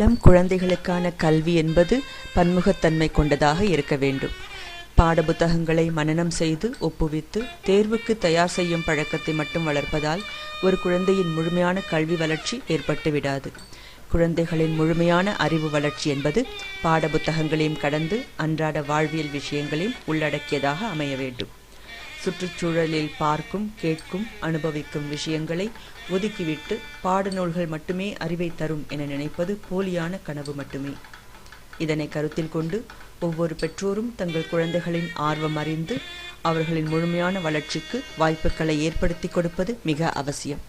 இளம் குழந்தைகளுக்கான கல்வி என்பது பன்முகத்தன்மை கொண்டதாக இருக்க வேண்டும். பாடப்புத்தகங்களை மனனம் செய்து ஒப்புவித்து தேர்வுக்கு தயார் செய்யும் பழக்கத்தை மட்டும் வளர்ப்பதால் ஒரு குழந்தையின் முழுமையான கல்வி வளர்ச்சி ஏற்பட்டு விடாது. குழந்தைகளின் முழுமையான அறிவு வளர்ச்சி என்பது பாடப்புத்தகங்களையும் கடந்து அன்றாட வாழ்வியல் விஷயங்களையும் உள்ளடக்கியதாக அமைய வேண்டும். சுற்றுச்சூழலில் பார்க்கும் கேட்கும் அனுபவிக்கும் விஷயங்களை ஒதுக்கிவிட்டு பாடநூல்கள் மட்டுமே அறிவை தரும் என நினைப்பது போலியான கனவு மட்டுமே. இதனை கருத்தில் கொண்டு ஒவ்வொரு பெற்றோரும் தங்கள் குழந்தைகளின் ஆர்வம் அறிந்து அவர்களின் முழுமையான வளர்ச்சிக்கு வாய்ப்புகளை ஏற்படுத்தி கொடுப்பது மிக அவசியம்.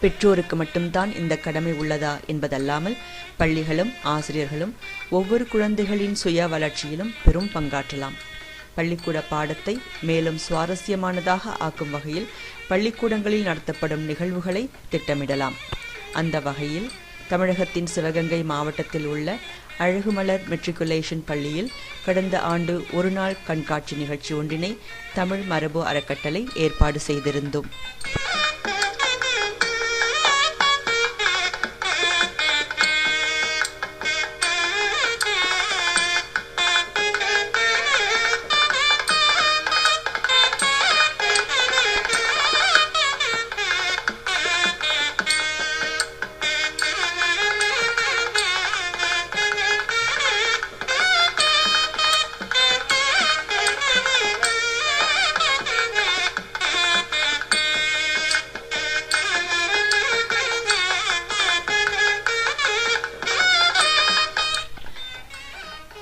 பெற்றோருக்கு மட்டும்தான் இந்த கடமை உள்ளதா என்பதல்லாமல் பள்ளிகளும் ஆசிரியர்களும் ஒவ்வொரு குழந்தைகளின் சுய வளர்ச்சியிலும் பெரும் பங்காற்றலாம். பள்ளிக்கூட பாடத்தை மேலும் சுவாரஸ்யமானதாக ஆக்கும் வகையில் பள்ளிக்கூடங்களில் நடத்தப்படும் நிகழ்வுகளை திட்டமிடலாம். அந்த வகையில் தமிழகத்தின் சிவகங்கை மாவட்டத்தில் உள்ள அழகுமலர் மெட்ரிகுலேஷன் பள்ளியில் கடந்த ஆண்டு ஒருநாள் கண்காட்சி நிகழ்ச்சி ஒன்றினை தமிழ் மரபு அறக்கட்டளை ஏற்பாடு செய்திருந்தோம்.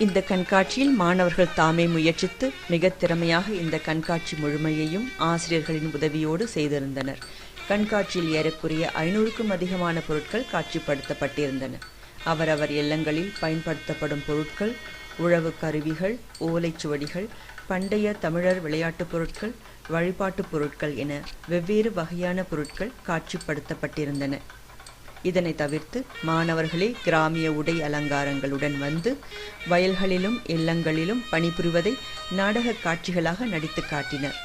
இந்த கண்காட்சியில் மாணவர்கள் தாமே முயற்சித்து மிக திறமையாக இந்த கண்காட்சி முழுமையையும் ஆசிரியர்களின் உதவியோடு செய்திருந்தனர். கண்காட்சியில் ஏறக்குறைய ஐநூறுக்கும் அதிகமான பொருட்கள் காட்சிப்படுத்தப்பட்டிருந்தன. அவரவர் இல்லங்களில் பயன்படுத்தப்படும் பொருட்கள் உழவு கருவிகள் ஓலைச்சுவடிகள் பண்டைய தமிழர் விளையாட்டுப் பொருட்கள் வழிபாட்டுப் பொருட்கள் என வெவ்வேறு வகையான பொருட்கள் காட்சிப்படுத்தப்பட்டிருந்தன. இதனை தவிர்த்து மாணவர்களே கிராமிய உடை அலங்காரங்களுடன் வந்து வயல்களிலும் இல்லங்களிலும் பணிபுரிவதை நாடக காட்சிகளாக நடித்து காட்டினர்.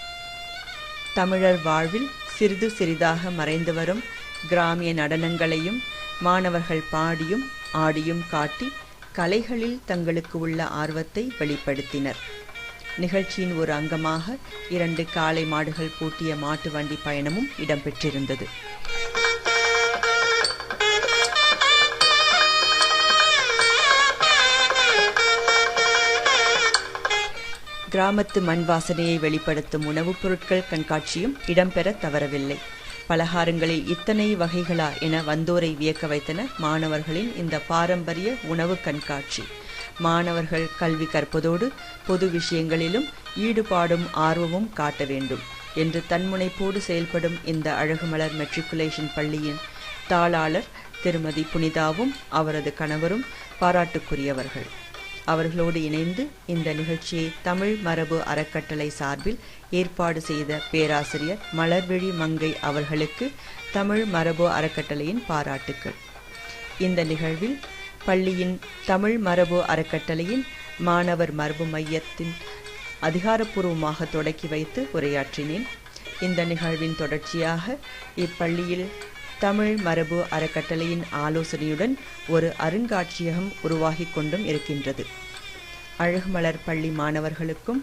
தமிழர் வாழ்வில் சிறிது சிறிதாக மறைந்து வரும் கிராமிய நடனங்களையும் மாணவர்கள் பாடியும் ஆடியும் காட்டி கலைகளில் தங்களுக்கு உள்ள ஆர்வத்தை வெளிப்படுத்தினர். நிகழ்ச்சியின் ஒரு அங்கமாக இரண்டு காளை மாடுகள் பூட்டிய மாட்டு வண்டி பயணமும் இடம்பெற்றிருந்தது. கிராமத்து மண் வாசனையை வெளிப்படுத்தும் உணவுப் பொருட்கள் கண்காட்சியும் இடம்பெற தவறவில்லை. பலகாரங்களில் இத்தனை வகைகளா என வந்தோரை வியக்க வைத்தன மாணவர்களின் இந்த பாரம்பரிய உணவு கண்காட்சி. மாணவர்கள் கல்வி கற்பதோடு பொது விஷயங்களிலும் ஈடுபாடும் ஆர்வமும் காட்ட வேண்டும் என்று தன்முனைப்போடு செயல்படும் இந்த அழகுமலர் மெட்ரிகுலேஷன் பள்ளியின் தாளாளர் திருமதி புனிதாவும் அவரது கணவரும் பாராட்டுக்குரியவர்கள். அவர்களோடு இணைந்து இந்த நிகழ்ச்சியை தமிழ் மரபு அறக்கட்டளை சார்பில் ஏற்பாடு செய்த பேராசிரியர் மலர்விழி மங்கை அவர்களுக்கு தமிழ் மரபு அறக்கட்டளையின் பாராட்டுக்கள். இந்த நிகழ்வில் பள்ளியின் தமிழ் மரபு அறக்கட்டளையின் மாணவர் மரபு மையத்தின் அதிகாரப்பூர்வமாக தொடக்கி வைத்து உரையாற்றினேன். இந்த நிகழ்வின் தொடர்ச்சியாக இப்பள்ளியில் தமிழ் மரபு அறக்கட்டளையின் ஆலோசனையுடன் ஒரு அருங்காட்சியகம் உருவாகிக் கொண்டும் இருக்கின்றது. அழகுமலர் பள்ளி மாணவர்களுக்கும்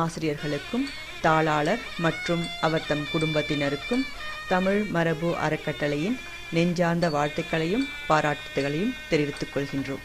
ஆசிரியர்களுக்கும் தாளாளர் மற்றும் அவர் தம் குடும்பத்தினருக்கும் தமிழ் மரபு அறக்கட்டளையின் நெஞ்சார்ந்த வாழ்த்துக்களையும் பாராட்டுகளையும் தெரிவித்துக் கொள்கின்றோம்.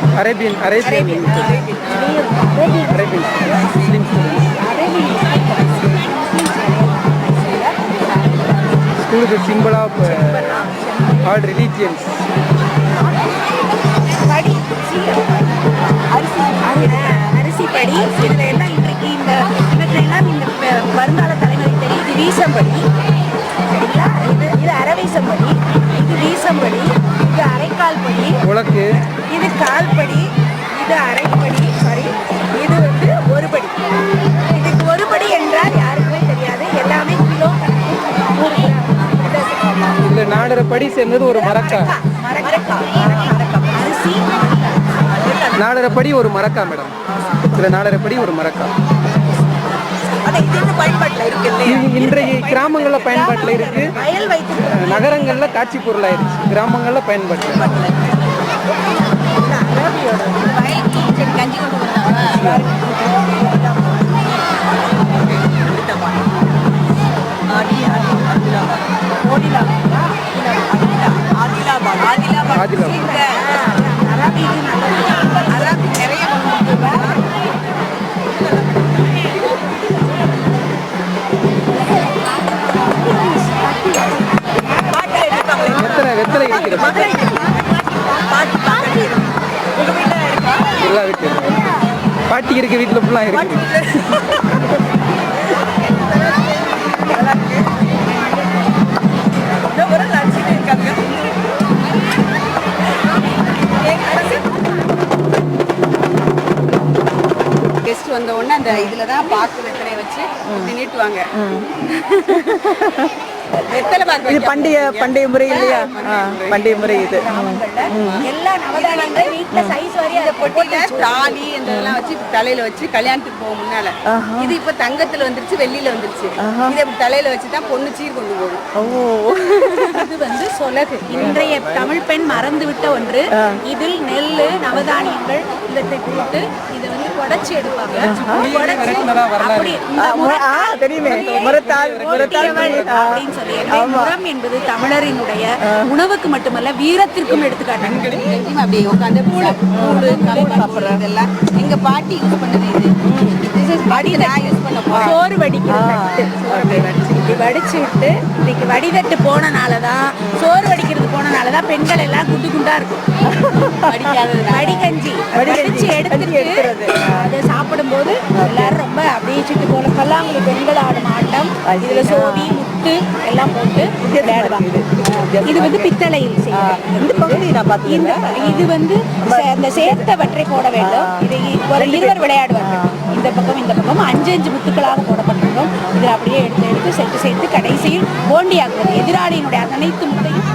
Arabian Arabian. அரேபியன். முஸ்லீம் ஸ்கூலுக்கு சிம்பிள் ஆஃப் ஆல் ரிலீஜியன்ஸ் படி அரிசி அரிசி படி இதில் எல்லாம் இன்றைக்கு இந்த இவற்றையெல்லாம் இந்த ப- வருங்கால தலைமுறை தெரியும் இது வீசம்படி சரிங்களா இது இது அரவீசம்படி இது வீசம்படி இது அரைக்கால் படி உலக்கு. இது கால்படி இது அரைப்படி சாரி இது வந்து ஒரு படி. இதுக்கு ஒரு படி என்றால் யாருக்குமே தெரியாது. எல்லாமே கிலோ இந்த நாலரை படி சேர்ந்தது ஒரு மரக்கா. மரக்கா மரக்கா அரிசி நாலரை படி ஒரு மரக்கா மேடம். இதில் நாலரை படி ஒரு மரக்கா. பயன்பாட்டில் இருக்கு இல்லையா இன்றைய கிராமங்களில் பயன்பாட்டில் இருக்கு வயல் வைத்து நகரங்களில் காட்சி பொருளாயிருச்சு கிராமங்களில் வந்தாங்க ஆதிலாபாத். நிறைய பாட்டி இருக்க வீட்டில் ஃபுல்லாக இருக்கு. கெஸ்ட் வந்த உடனே அந்த இதுல தான் பாக்கு வெத்தலையை வச்சு பாக்கு இது வைக்க பண்டைய பண்டைய முறை இல்லையா? ஆ, பண்டைய முறை இது. எல்லா நவதானியங்கள் வீட்டுல சைஸ் வரையும் இந்த பொட்டியில தாலி இந்த இதெல்லாம் வச்சு தலையில வச்சு கல்யாணத்துக்கு போகும் முன்னால. இது இப்ப தங்கத்துல வந்துருச்சு வெள்ளியில வந்துருச்சு. இதை இப்படி தலையில வச்சு தான் பொண்ணு சீர் கொண்டு போகும் இது வந்து சொலகு. இன்றைய தமிழ் பெண் மறந்துவிட்ட ஒன்று. இதில் நெல் நவதானியங்கள் இதை போட்டு குடைச்சி எடுப்பாங்க. தெரியுமே. அப்படின்னு சொல்லி முரம் என்பது தமிழரினுடைய உணவுக்கு மட்டுமல்ல வீரத்திற்கும் எடுத்துக்காட்டு. அப்படியே உட்காந்து பூளு கம்பு இதெல்லாம் எங்க பாட்டி யூஸ் பண்ணது இது. சோறு வடிக்கிறது இப்படி வடிச்சு விட்டு இன்னைக்கு வடிதட்டு போனனால தான் சோறு வடிக்கிறது போனனால தான் பெண்கள் எல்லாம் குண்டு குண்டா இருக்கும். வடிகஞ்சி. வடிகஞ்சி. எடுத்துட்டு. அதை சாப்பிடும்போது எல்லாரும் ரொம்ப அப்படியே சுட்டு போல பல்லாங்குழி பெண்கள் ஆடும் ஆட்டம். இதுல சோவி முத்து எல்லாம் போட்டு விளையாடுவாங்க. இது வந்து பித்தளையில் இந்த பகுதி நான் இந்த இது வந்து அந்த சேர்த்தவற்றை போட வேண்டும். இதை ஒரு இருவர் விளையாடுவார்கள். இந்த பக்கம் இந்த பக்கம். அஞ்சு அஞ்சு முத்துக்களாக போடப்பட்டிருக்கும். இதை அப்படியே எடுத்து எடுத்து செட்டு சேர்த்து கடைசியில் போண்டியாக்குவது. எதிராளியினுடைய அனைத்து முத்தையும்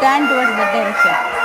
turn towards that direction.